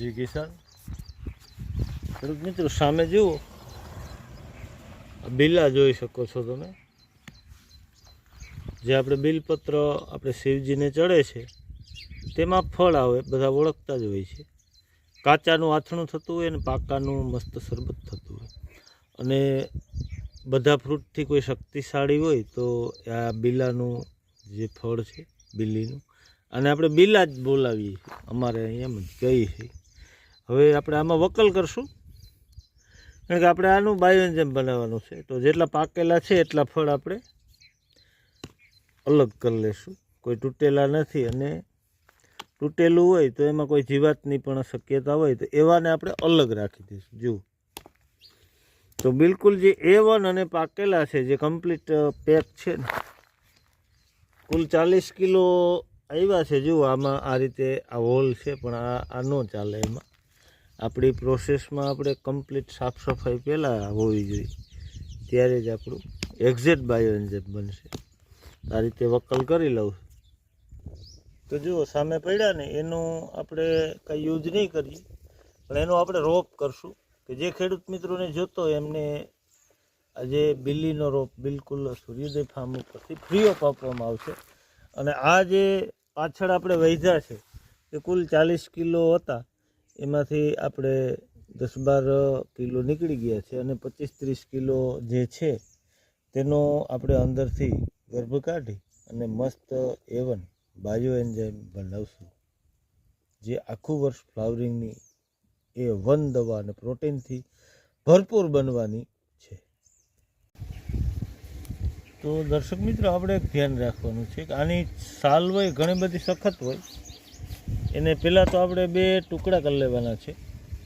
જી કિસાન ખેડૂત મિત્રો, સામે જુઓ. બિલા જોઈ શકો છો તમે. જે આપણે બિલપત્ર આપણે શિવજીને ચડે છે, તેમાં ફળ આવે, બધા ઓળખતા જ હોય છે. કાચાનું આથણું થતું હોય અને પાકાનું મસ્ત શરબત થતું હોય. અને બધા ફ્રૂટથી કોઈ શક્તિશાળી હોય તો આ બિલાનું જે ફળ છે બિલ્લીનું અને આપણે બિલા જ બોલાવીએ અમારે અહીંયા એમ જ કહીએ છીએ. હવે આપણે આમાં વકલ કરશું. કારણ કે આપણે આનું બાયોએન્ઝેમ બનાવવાનું છે. તો જેટલા પાકેલા છે એટલા ફળ આપણે અલગ કરી લેશું. કોઈ તૂટેલા નથી અને તૂટેલું હોય તો એમાં કોઈ જીવાતની પણ શક્યતા હોય તો એવાને આપણે અલગ રાખી દઈશું. જુઓ. તો બિલકુલ જે એ વન અને પાકેલા છે, જે કમ્પ્લીટ પેક છે ને, કુલ ચાલીસ કિલો આવ્યા છે. જુઓ, આમાં આ રીતે આ હોલ છે, પણ આ આ ન ચાલે એમાં. આપણી પ્રોસેસમાં આપણે કમ્પ્લીટ સાફ સફાઈ પહેલાં હોવી જોઈએ. ત્યારે જ આપણું એક્ઝેક્ટ બાયોએન્ઝેમ બનશે. આ રીતે વકલ કરી લઉં તો જુઓ, સામે પડ્યા ને, એનું આપણે કંઈ યુઝ નહીં કરીએ. પણ એનો આપણે રોપ કરશું. કે જે ખેડૂત મિત્રોને જોતો એમને આજે બિલ્લીનો રોપ બિલકુલ સૂર્યોદય ફાર્મ ઉપરથી ફ્રી ઓફ આપવામાં આવશે. અને આ જે પાછળ આપણે વૈધા છે, એ કુલ ચાલીસ કિલો હતા. એમાંથી આપણે દસ બાર કિલો નીકળી ગયા છે અને પચીસ ત્રીસ કિલો જે છે તેનો આપણે અંદરથી ગર્ભ કાઢી અને મસ્ત એવન બાયો એન્ઝાઇમ બનાવશું. જે આખું વર્ષ ફ્લાવરિંગની એ વન દવા અને પ્રોટીનથી ભરપૂર બનવાની છે. તો દર્શક મિત્રો, આપણે એક ધ્યાન રાખવાનું છે કે આની સાલ હોય, ઘણી બધી સખત હોય એને પહેલાં તો આપણે બે ટુકડા કરી લેવાના છે.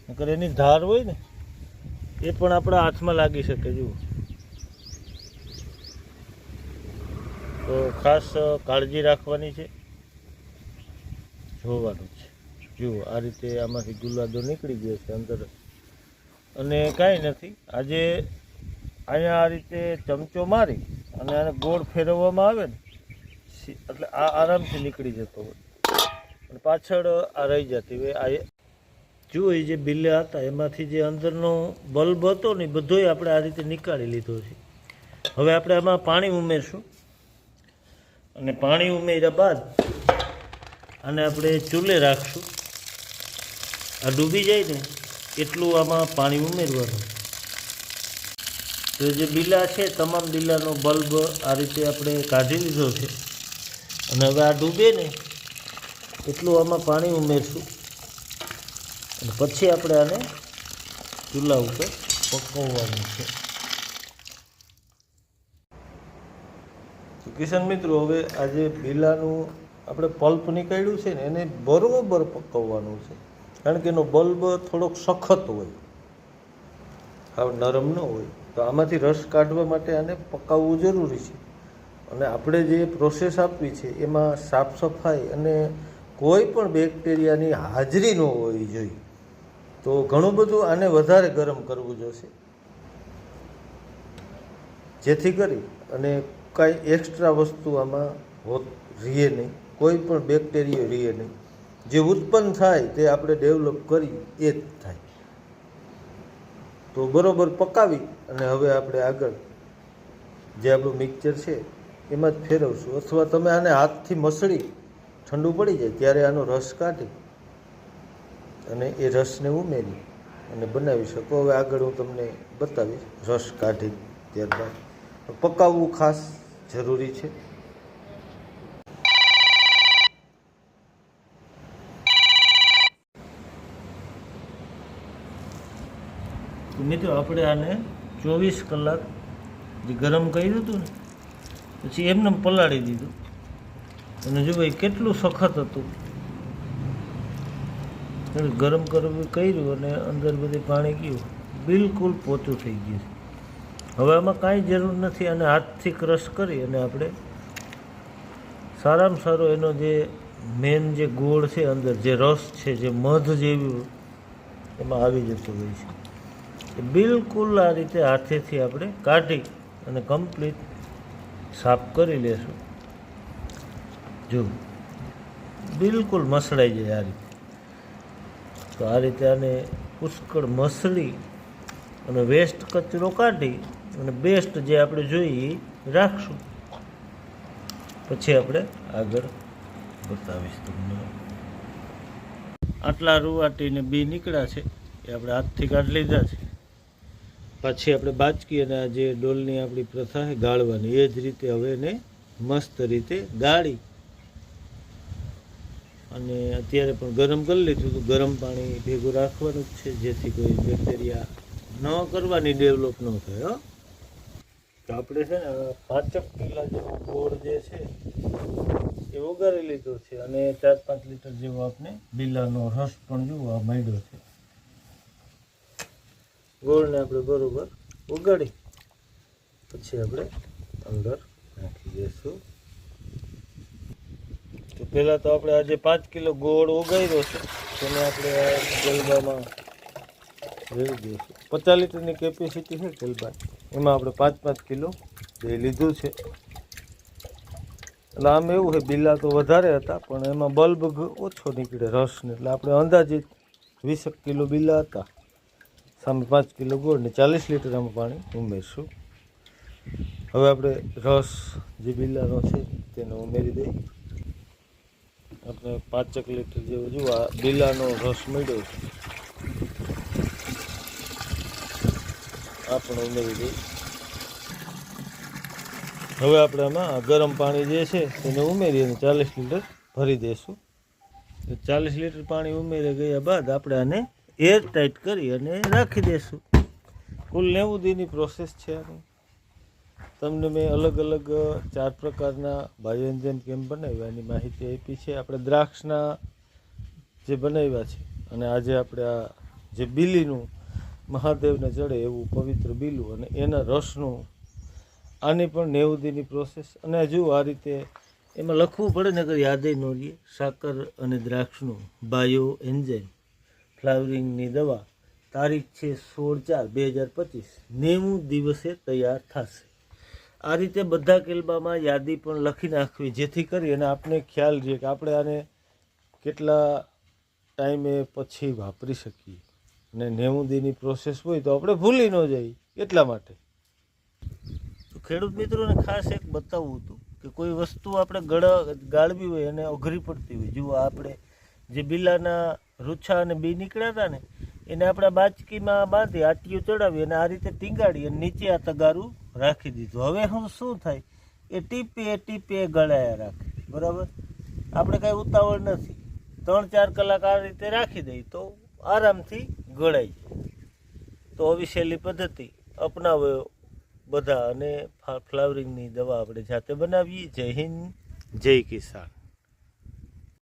નકર એની ધાર હોય ને, એ પણ આપણા હાથમાં લાગી શકે, જુઓ. તો ખાસ કાળજી રાખવાની છે. જોવાનું છે. જુઓ, આ રીતે આમાંથી ગુલાદો નીકળી ગયો છે અંદર. અને કાંઈ નથી, આજે અહીંયા આ રીતે ચમચો મારી અને આને ગોળ ફેરવવામાં આવે ને એટલે આ આરામથી નીકળી જતો હોય. પાછળ આ રહી જતી હોય. આ જુઓ એ જે બિલ્લે હતા, એમાંથી જે અંદરનો બલ્બ હતો ને બધોય આપણે આ રીતે નીકાળી લીધો છે. હવે આપણે આમાં પાણી ઉમેરશું. અને પાણી ઉમેર્યા બાદ આને આપણે ચૂલે રાખશું. આ ડૂબી જાય ને એટલું આમાં પાણી ઉમેરવાનું. તો જે બિલા છે, તમામ બિલાનો બલ્બ આ રીતે આપણે કાઢી લીધો છે. અને હવે આ ડૂબે ને એટલું આમાં પાણી ઉમેરશું. અને પછી આપણે આને ચૂલા ઉપર પકવવાનું છે. તો કિસાન મિત્રો, હવે આજે બેલાનું આપણે પલ્પ નીકળ્યું છે ને, એને બરોબર પકવવાનું છે. કારણ કે એનો બલ્બ થોડોક સખત હોય. આ નરમ ન હોય. તો આમાંથી રસ કાઢવા માટે આને પકાવવું જરૂરી છે. અને આપણે જે પ્રોસેસ આપવી છે, એમાં સાફ સફાઈ અને કોઈ પણ બેક્ટેરિયાની હાજરી ન હોવી જોઈએ. તો ઘણું બધું આને વધારે ગરમ કરવું જોશે. જેથી કરી અને કાંઈ એક્સ્ટ્રા વસ્તુ આમાં હોત રહીએ નહીં. કોઈ પણ બેક્ટેરિયા રીએ નહીં. જે ઉત્પન્ન થાય તે આપણે ડેવલપ કરી, એ જ થાય. તો બરોબર પકાવી અને હવે આપણે આગળ જે આપણું મિક્સચર છે, એમાં જ ફેરવશું. અથવા તમે આને હાથથી મસળી ઠંડુ પડી જાય ત્યારે આનો રસ કાઢી અને એ રસને ઉમેરી અને બનાવી શકો. હવે આગળ હું તમને બતાવીશ રસ કાઢી ત્યારબાદ. પકાવવું ખાસ જરૂરી છે. મિત્રો, આપણે આને ચોવીસ કલાક જે ગરમ કર્યું હતું ને, પછી એમને પલાળી દીધું. અને જો ભાઈ કેટલું સખત હતું. ગરમ કરવું કર્યું અને અંદર બધું પાણી ગયું. બિલકુલ પોચું થઈ ગયું હવે આમાં કાંઈ જરૂર નથી અને હાથથી ક્રશ કરી અને આપણે સારામાં સારો એનો જે મેન જે ગોળ છે અંદર, જે રસ છે, જે મધ જેવી, એમાં આવી જતો હોય છે. એ બિલકુલ આ રીતે હાથેથી આપણે કાઢી અને કમ્પ્લીટ સાફ કરી લેશું. જો બિલકુલ મસળાઈ જાય આ રીતે. તો આ રીતે આને પુષ્કળ મસળી અને વેસ્ટ કચરો કાઢી અને બેસ્ટ જે આપણે જોઈએ એ રાખશું. પછી આપણે આગળ બતાવીશ તમને. આટલા રૂવાટીને બી નીકળ્યા છે, એ આપણે હાથથી કાઢી લીધા છે. પછી આપણે બાચકી અને આ જે ડોલની આપણી પ્રથા ગાળવાની, એ જ રીતે હવે એને મસ્ત રીતે ગાળી. અને અત્યારે પણ ગરમ કરી લીધું તો ગરમ પાણી ભેગું રાખવાનું જ છે. જેથી કોઈ બેક્ટેરિયા ન કરવાની ડેવલપ ન થાય, હો. તો આપણે છે ને પાચક કિલા જેવો ગોળ જે છે, એ ઉગાડી લીધો છે. અને ચાર પાંચ લીટર જેવો આપણે લીલાનો રસ પણ જોવા માંડ્યો છે. ગોળને આપણે બરોબર ઉગાડી પછી આપણે અંદર નાખી દઈશું. તો પહેલાં તો આપણે આજે પાંચ કિલો ગોળ ઉગાડ્યો છે. તેને આપણે આ ગલબામાં રેડી દઈશું. પચાસ લીટરની કેપેસિટી છે ગલબા એમાં આપણે પાંચ પાંચ કિલો જે લીધું છે. એટલે આમ એવું છે બિલ્લા તો વધારે હતા, પણ એમાં બલ્બ ઓછો નીકળે રસને. એટલે આપણે અંદાજિત વીસેક કિલો બિલ્લા હતા. સામે પાંચ કિલો ગોળ ને ચાલીસ લીટર આમાં પાણી ઉમેરશું. હવે આપણે રસ જે બિલ્લાનો છે તેને ઉમેરી દઈએ. આપણે પાંચેક લીટર જેવું જુઓ, આ રસ મળ્યો છે. આ પણ ઉમેરી દઈ હવે આપણે આમાં ગરમ પાણી જે છે તેને ઉમેરી અને ચાલીસ લીટર ભરી દઈશું. ચાલીસ લીટર પાણી ઉમેરી ગયા બાદ આપણે આને એર ટાઈટ કરી અને રાખી દઈશું. કુલ નેવું દીની પ્રોસેસ છે આની. તમને મેં અલગ અલગ ચાર પ્રકારના બાયોએન્ઝાઇમ કેમ બનાવ્યા એની માહિતી આપી છે. આપણે દ્રાક્ષના જે બનાવ્યા છે અને આજે આપણે આ જે બીલીનું મહાદેવને ચડે એવું પવિત્ર બીલું અને એના રસનું, આની પણ નેવું દીની પ્રોસેસ અને હજુ આ રીતે એમાં લખવું પડે ને કે યાદે ન રહીએ, સાકર અને દ્રાક્ષનું બાયો એન્ઝાઇમ ફ્લાવરિંગની દવા તારીખ છે સોળ ચાર બે હજાર પચીસ. નેવું દિવસે તૈયાર થશે. આ રીતે બધા કિલ્બામાં યાદી પણ લખી નાખવી, જેથી કરી અને આપણે ખ્યાલ રહીએ કે આપણે આને કેટલા ટાઈમે પછી વાપરી શકીએ. અને નેવું દીની પ્રોસેસ હોય તો આપણે ભૂલી ન જઈએ, એટલા માટે. તો ખેડૂત મિત્રોને ખાસ એક બતાવવું હતું કે કોઈ વસ્તુ આપણે ગળ, ગાળવી હોય અને અઘરી પડતી હોય, જુઓ આપણે જે બિલાના રૂછા અને બી નીકળ્યા હતા ને, એને આપણે બાચકીમાં બાંધી આટીઓ ચડાવી અને આ રીતે ટીંગાડી અને નીચે આ તગારું રાખી દીધું. હવે હું શું થાય? એ ટીપે ટીપે ગળાયા રાખે. બરાબર? આપણે કાંઈ ઉતાવળ નથી. ત્રણ, ચાર કલાક આ રીતે રાખી દઈએ તો આરામથી ગળાઈ જાય. તો અવિશેલી પદ્ધતિ અપનાવ્યો બધા અને ફ્લાવરિંગની દવા આપણે જાતે બનાવીએ. જય હિન્દ, જય કિસાન.